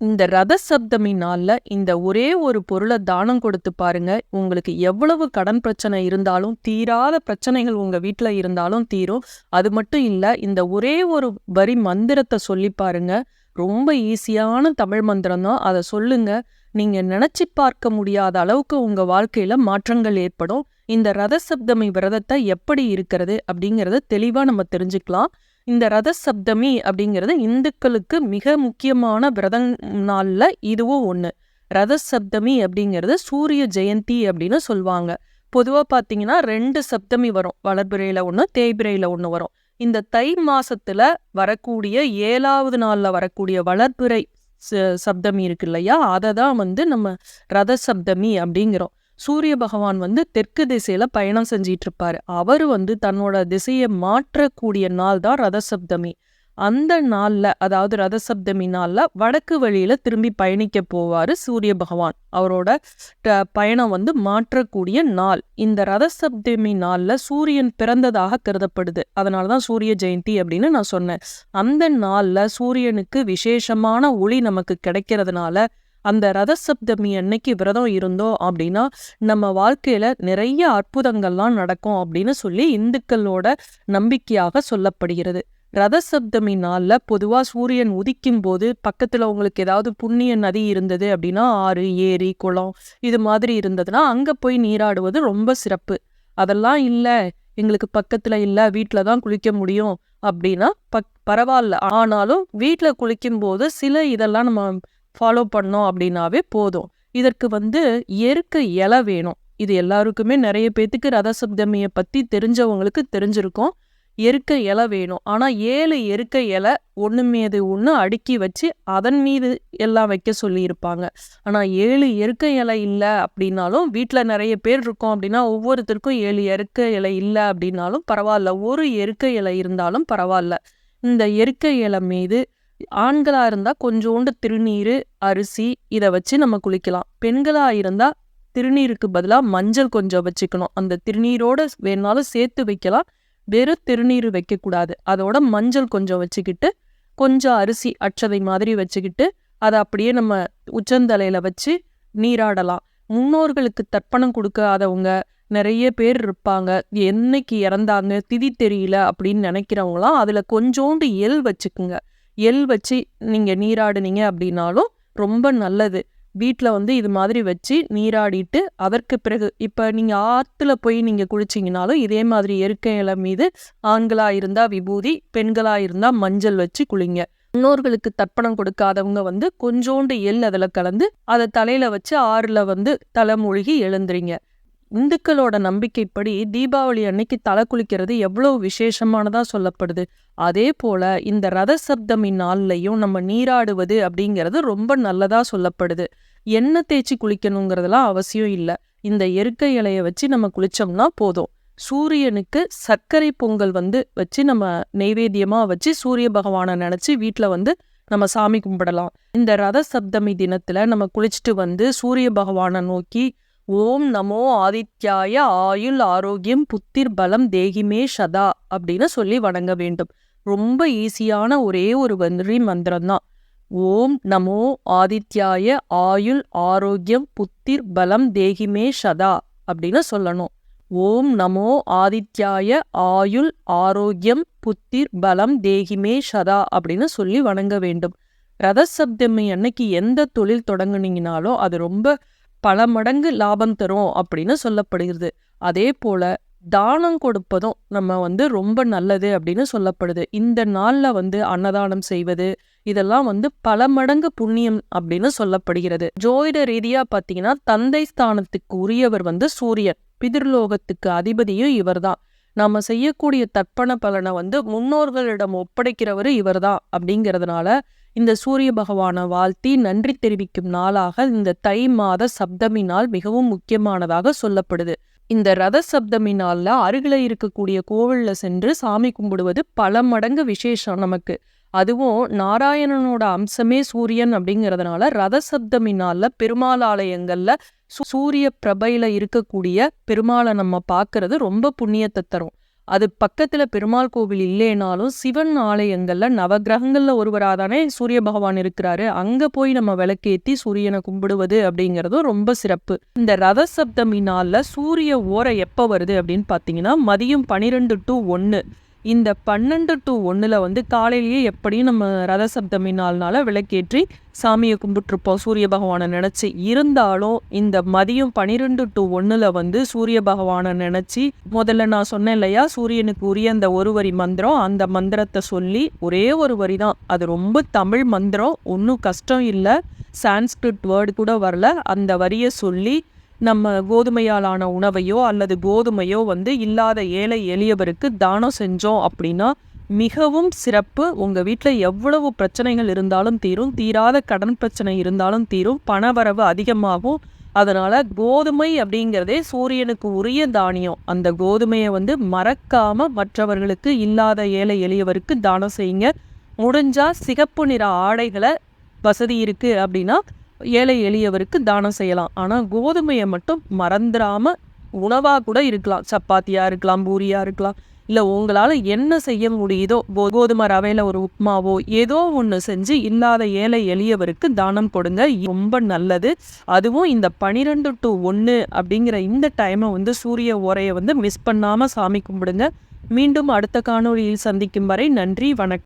இந்த ரத சப்தமி நாள்ல இந்த ஒரே ஒரு பொருளை தானம் கொடுத்து பாருங்க. உங்களுக்கு எவ்வளவு கடன் பிரச்சனை இருந்தாலும் தீராத பிரச்சனைகள் உங்க வீட்டில் இருந்தாலும் தீரும். அது மட்டும் இல்ல இந்த ஒரே ஒரு வரி மந்திரத்தை சொல்லி பாருங்க. ரொம்ப ஈஸியான தமிழ் மந்திரம் தான். அதை சொல்லுங்க. நீங்க நினைச்சு பார்க்க முடியாத அளவுக்கு உங்க வாழ்க்கையில மாற்றங்கள் ஏற்படும். இந்த ரத சப்தமி விரதத்தை எப்படி இருக்கிறது அப்படிங்கறத தெளிவா நம்ம தெரிஞ்சுக்கலாம். இந்த ரத சப்தமி அப்படிங்கிறது இந்துக்களுக்கு மிக முக்கியமான விரத நாள்ல இதுவும் ஒன்று ரத சப்தமி அப்படிங்கிறது சூரிய ஜெயந்தி அப்படின்னு சொல்லுவாங்க. பொதுவாக பார்த்தீங்கன்னா ரெண்டு சப்தமி வரும். வளர்பிறையில ஒன்று தேய்பிறையில ஒன்று வரும். இந்த தை மாசத்துல வரக்கூடிய ஏழாவது நாளில் வரக்கூடிய வளர்பிறை ச- சப்தமி இருக்கு இல்லையா? அதை தான் வந்து நம்ம ரத சப்தமி அப்படிங்கிறோம். சூரிய பகவான் வந்து தெற்கு திசையில பயணம் செஞ்சிட்டு இருப்பாரு அவர் வந்து தன்னோட திசையை மாற்றக்கூடிய நாள் தான் ரதசப்தமி. அந்த நாள்ல அதாவது ரதசப்தமி நாளில் நாள்ல வடக்கு வழியில திரும்பி பயணிக்க போவாரு சூரிய பகவான். அவரோட பயணம் வந்து மாற்றக்கூடிய நாள். இந்த ரதசப்தமி நாளில் நாள்ல சூரியன் பிறந்ததாக கருதப்படுது. அதனால தான் சூரிய ஜெயந்தி அப்படின்னு நான் சொன்னேன். அந்த நாள்ல சூரியனுக்கு விசேஷமான ஒளி நமக்கு கிடைக்கிறதுனால அந்த ரத சப்தமி அன்னைக்கு விரதம் இருந்தோம் அப்படின்னா நம்ம வாழ்க்கையில் நிறைய அற்புதங்கள்லாம் நடக்கும் அப்படின்னு சொல்லி இந்துக்களோட நம்பிக்கையாக சொல்லப்படுகிறது. ரத சப்தமி பொதுவாக சூரியன் உதிக்கும் போது பக்கத்தில் உங்களுக்கு ஏதாவது புண்ணிய நதி இருந்தது அப்படின்னா ஆறு ஏரி குளம் இது மாதிரி இருந்ததுன்னா அங்கே போய் நீராடுவது ரொம்ப சிறப்பு. அதெல்லாம் இல்லை எங்களுக்கு பக்கத்தில் இல்லை வீட்டில் தான் குளிக்க முடியும் அப்படின்னா பக் பரவாயில்ல. ஆனாலும் வீட்டில் குளிக்கும் போது சில இதெல்லாம் நம்ம ஃபாலோ பண்ணோம் அப்படின்னாவே போதும். இதற்கு வந்து இயற்கை இலை வேணும். இது எல்லாருக்குமே நிறைய பேத்துக்கு ரத சப்தமியை பற்றி தெரிஞ்சவங்களுக்கு தெரிஞ்சிருக்கும். எருக்கை இலை வேணும். ஆனால் ஏழு எருக்கை இலை ஒன்று மீது ஒன்று அடுக்கி வச்சு அதன் மீது எல்லாம் வைக்க சொல்லியிருப்பாங்க. ஆனால் ஏழு எருக்கை இலை இல்லை அப்படின்னாலும் வீட்டில் நிறைய பேர் இருக்கோம் அப்படின்னா ஒவ்வொருத்தருக்கும் ஏழு எருக்கை இலை இல்லை அப்படின்னாலும் பரவாயில்ல. ஒரு எருக்கை இலை இருந்தாலும் பரவாயில்ல. இந்த எருக்கை இலை மீது ஆண்களா இருந்தா கொஞ்சோண்டு திருநீரு அரிசி இதை வச்சு நம்ம குளிக்கலாம். பெண்களா இருந்தா திருநீருக்கு பதிலா மஞ்சள் கொஞ்சம் வச்சுக்கணும். அந்த திருநீரோட வேணாலும் சேர்த்து வைக்கலாம். வெறும் திருநீர் வைக்கக்கூடாது. அதோட மஞ்சள் கொஞ்சம் வச்சுக்கிட்டு கொஞ்சம் அரிசி அற்றதை மாதிரி வச்சுக்கிட்டு அதை அப்படியே நம்ம உச்சந்தலையில் வச்சு நீராடலாம். முன்னோர்களுக்கு தர்ப்பணம் கொடுக்காதவங்க நிறைய பேர் இருப்பாங்க. என்னைக்கு இறந்தாங்க திதி தெரியல அப்படின்னு நினைக்கிறவங்களாம் அதுல கொஞ்சோண்டு எள் வச்சுக்குங்க. எள் வச்சு நீங்கள் நீராடினீங்க அப்படின்னாலும் ரொம்ப நல்லது. வீட்டில் வந்து இது மாதிரி வச்சு நீராடிட்டு அதற்கு பிறகு இப்போ நீங்கள் ஆற்றுல போய் நீங்கள் குளிச்சிங்கனாலும் இதே மாதிரி எருக்க இலை மீது ஆண்களாக இருந்தால் விபூதி பெண்களாக இருந்தால் மஞ்சள் வச்சு குளிங்க. முன்னோர்களுக்கு தர்ப்பணம் கொடுக்காதவங்க வந்து கொஞ்சோண்டு எள் அதில் கலந்து அதை தலையில் வச்சு ஆறில் வந்து தலை மூழ்கி எழுந்துறீங்க. இந்துக்களோட நம்பிக்கைப்படி தீபாவளி அன்னைக்கு தலை குளிக்கிறது எவ்வளோ விசேஷமானதா சொல்லப்படுது. அதே போல இந்த ரத சப்தமி நாள்லையும் நம்ம நீராடுவது அப்படிங்கிறது ரொம்ப நல்லதா சொல்லப்படுது. எண்ணெய் தேய்ச்சி குளிக்கணுங்கிறதெல்லாம் அவசியம் இல்லை. இந்த எருக்கை இலைய வச்சு நம்ம குளிச்சோம்னா போதும். சூரியனுக்கு சர்க்கரை பொங்கல் வந்து வச்சு நம்ம நெய்வேத்தியமாக வச்சு சூரிய பகவானை நினைச்சு வீட்ல வந்து நம்ம சாமி கும்பிடலாம். இந்த ரத சப்தமி தினத்துல நம்ம குளிச்சுட்டு வந்து சூரிய பகவானை நோக்கி ஓம் நமோ ஆதித்யாய ஆயுள் ஆரோக்கியம் புத்திர் பலம் தேகிமே சதா அப்படின்னு சொல்லி வணங்க வேண்டும். ரொம்ப ஈஸியான ஒரே ஒரு வரி மந்திரம் தான் ஓம் நமோ ஆதித்யாய ஆயுள் ஆரோக்கியம் புத்திர் பலம் தேகிமே சதா அப்படின்னு சொல்லணும். ஓம் நமோ ஆதித்யாய ஆயுள் ஆரோக்கியம் புத்திர் பலம் தேகிமே சதா அப்படின்னு சொல்லி வணங்க வேண்டும். ரதசப்தமி அன்னைக்கு எந்த தொழில் தொடங்குனீங்கனாலும் அது ரொம்ப பல மடங்கு லாபம் தரும் அப்படின்னு சொல்லப்படுகிறது. அதே போல தானம் கொடுப்பதும் நம்ம வந்து ரொம்ப நல்லது அப்படின்னு சொல்லப்படுது. இந்த நாள்ல வந்து அன்னதானம் செய்வது இதெல்லாம் வந்து பல மடங்கு புண்ணியம் அப்படின்னு சொல்லப்படுகிறது. ஜோதிட ரீதியா பாத்தீங்கன்னா தந்தை ஸ்தானத்துக்கு உரியவர் வந்து சூரியன் பிதிர்லோகத்துக்கு அதிபதியும் இவர்தான். நாம செய்யக்கூடிய தர்ப்பண பலனை வந்து முன்னோர்களிடம் ஒப்படைக்கிறவரு இவர்தான் அப்படிங்கிறதுனால இந்த சூரிய பகவானை வாழ்த்தி நன்றி தெரிவிக்கும் நாளாக இந்த தை மாத சப்தமி நாள் மிகவும் முக்கியமானதாக சொல்லப்படுது. இந்த ரத சப்தமி நாள்ல அருகில இருக்கக்கூடிய கோவில்ல சென்று சாமி கும்பிடுவது பல மடங்கு விசேஷம் நமக்கு. அதுவும் நாராயணனோட அம்சமே சூரியன் அப்படிங்கறதுனால ரத சப்தமி நாள்ல பெருமாள் ஆலயங்களில் சூரிய பிரபையில் இருக்கக்கூடிய பெருமாளை நம்ம பார்க்கறது ரொம்ப புண்ணியத்தை தரும். அது பக்கத்தில் பெருமாள் கோவில் இல்லைனாலும் சிவன் ஆலயங்களில் நவகிரகங்களில் ஒருவராக தானே சூரிய பகவான் இருக்கிறாரு. அங்கே போய் நம்ம விளக்கேற்றி சூரியனை கும்பிடுவது அப்படிங்கிறதும் ரொம்ப சிறப்பு. இந்த ரத சப்தமி சூரிய ஓரை எப்போ வருது அப்படின்னு பார்த்தீங்கன்னா மதியம் பனிரெண்டு டு ஒன்று இந்த பன்னெண்டு டு ஒன்றில் வந்து காலையிலேயே எப்படியும் நம்ம ரத சப்தமி நாள்னால விளக்கேற்றி சாமியை கும்பிட்டுருப்போம். சூரிய பகவானை நினச்சி இருந்தாலும் இந்த மதியம் பன்னிரெண்டு டு ஒன்றில் வந்து சூரிய பகவானை நினச்சி முதல்ல நான் சொன்னேன் இல்லையா சூரியனுக்கு உரிய அந்த ஒரு வரி மந்திரம் அந்த மந்திரத்தை சொல்லி ஒரே ஒரு வரி தான் அது ரொம்ப தமிழ் மந்திரம் ஒன்றும் கஷ்டம் இல்லை சான்ஸ்கிரிட் வேர்டு கூட வரல. அந்த வரியை சொல்லி நம்ம கோதுமையாலான உணவையோ அல்லது கோதுமையோ வந்து இல்லாத ஏழை எளியவருக்கு தானம் செஞ்சோம் அப்படின்னா மிகவும் சிறப்பு. உங்கள் வீட்டில் எவ்வளவு பிரச்சனைகள் இருந்தாலும் தீரும். தீராத கடன் பிரச்சனை இருந்தாலும் தீரும். பணவரவு அதிகமாகும். அதனால் கோதுமை அப்படிங்கிறதே சூரியனுக்கு உரிய தானியம். அந்த கோதுமையை வந்து மறக்காமல் மற்றவர்களுக்கு இல்லாத ஏழை எளியவருக்கு தானம் செய்யுங்க. முடிஞ்சால் சிகப்பு நிற ஆடைகளை வசதி இருக்குது அப்படின்னா ஏழை எளியவருக்கு தானம் செய்யலாம். ஆனால் கோதுமையை மட்டும் மறந்துடாமல் உணவாக கூட இருக்கலாம். சப்பாத்தியாக இருக்கலாம் பூரியாக இருக்கலாம். இல்லை உங்களால் என்ன செய்ய முடியுதோ கோதுமை ரவையில் ஒரு உப்புமாவோ ஏதோ ஒன்று செஞ்சு இல்லாத ஏழை எளியவருக்கு தானம் கொடுங்க. ரொம்ப நல்லது. அதுவும் இந்த பனிரெண்டு டு ஒன்று அப்படிங்கிற இந்த டைமை வந்து சூரிய உரையை வந்து மிஸ் பண்ணாமல் சாமி கும்பிடுங்க. மீண்டும் அடுத்த காணொலியில் சந்திக்கும் வரை நன்றி வணக்கம்.